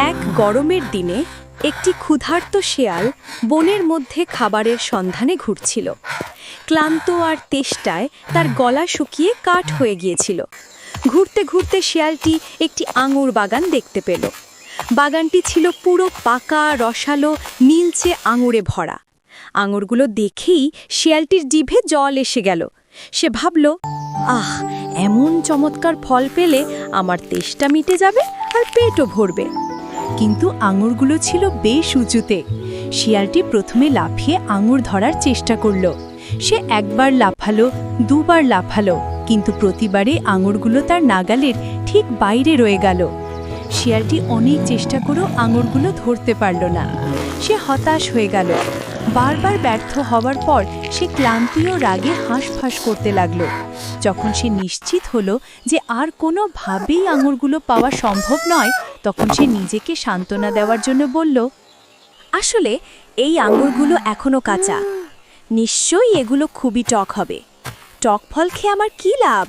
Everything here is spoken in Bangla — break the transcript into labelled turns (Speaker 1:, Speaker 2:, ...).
Speaker 1: এক গরমের দিনে একটি ক্ষুধার্ত শেয়াল বনের মধ্যে খাবারের সন্ধানে ঘুরছিল। ক্লান্ত আর তেষ্টায় তার গলা শুকিয়ে কাঠ হয়ে গিয়েছিল। ঘুরতে ঘুরতে শেয়ালটি একটি আঙুর বাগান দেখতে পেল। বাগানটি ছিল পুরো পাকা, রসালো, নীলচে আঙুরে ভরা। আঙুরগুলো দেখেই শিয়ালটির জিভে জল এসে গেল। সে ভাবল, আহ, এমন চমৎকার ফল পেলে আমার তেষ্টা মিটে যাবে আর পেটও ভরবে।
Speaker 2: কিন্তু আঙুরগুলো ছিল বেশ উঁচুতে। শিয়ালটি প্রথমে লাফিয়ে আঙুর ধরার চেষ্টা করল। সে একবার লাফালো, দুবার লাফালো, কিন্তু প্রতিবারে আঙুরগুলো তার নাগালের ঠিক বাইরে রয়ে গেল। শিয়ালটি অনেক চেষ্টা করেও আঙুরগুলো ধরতে পারল না। সে হতাশ হয়ে গেল। বারবার ব্যর্থ হওয়ার পর সে ক্লান্তি ও রাগে হাঁসফাঁস করতে লাগল। যখন সে নিশ্চিত হলো যে আর কোনোভাবেই আঙুরগুলো পাওয়া সম্ভব নয় তখন সে নিজেকে সান্ত্বনা দেওয়ার জন্য বলল
Speaker 1: আসলে এই আঙুরগুলো এখনও কাঁচা। নিশ্চয়ই এগুলো খুবই টক হবে। টক ফল খেয়ে আমার কি লাভ?